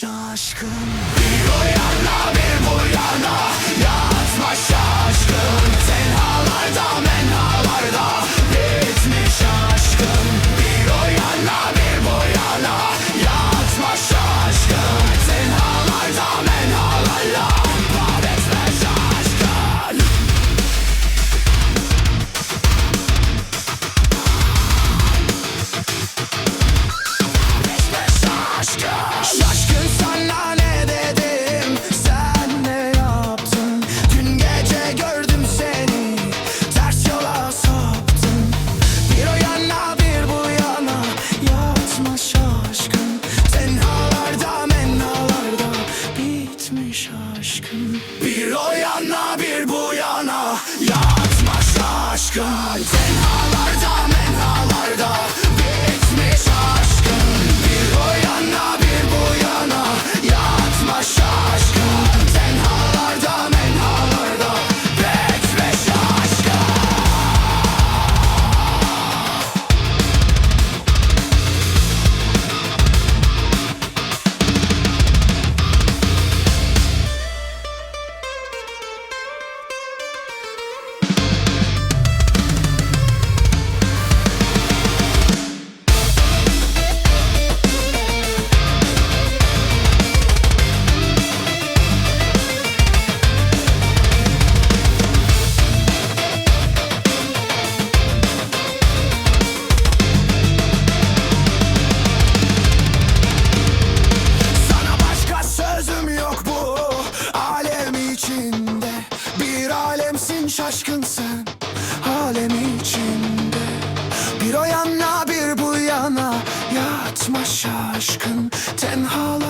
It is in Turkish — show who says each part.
Speaker 1: şaşkın Bir o yana bir bu yana. Yatma şaşkın. Tenhalarda Bir o yana bir bu yana. Yatmaş aşkım Tenhalarda menhalarda. Bir o yana bir bu yana. Yatma şaşkın tenhalar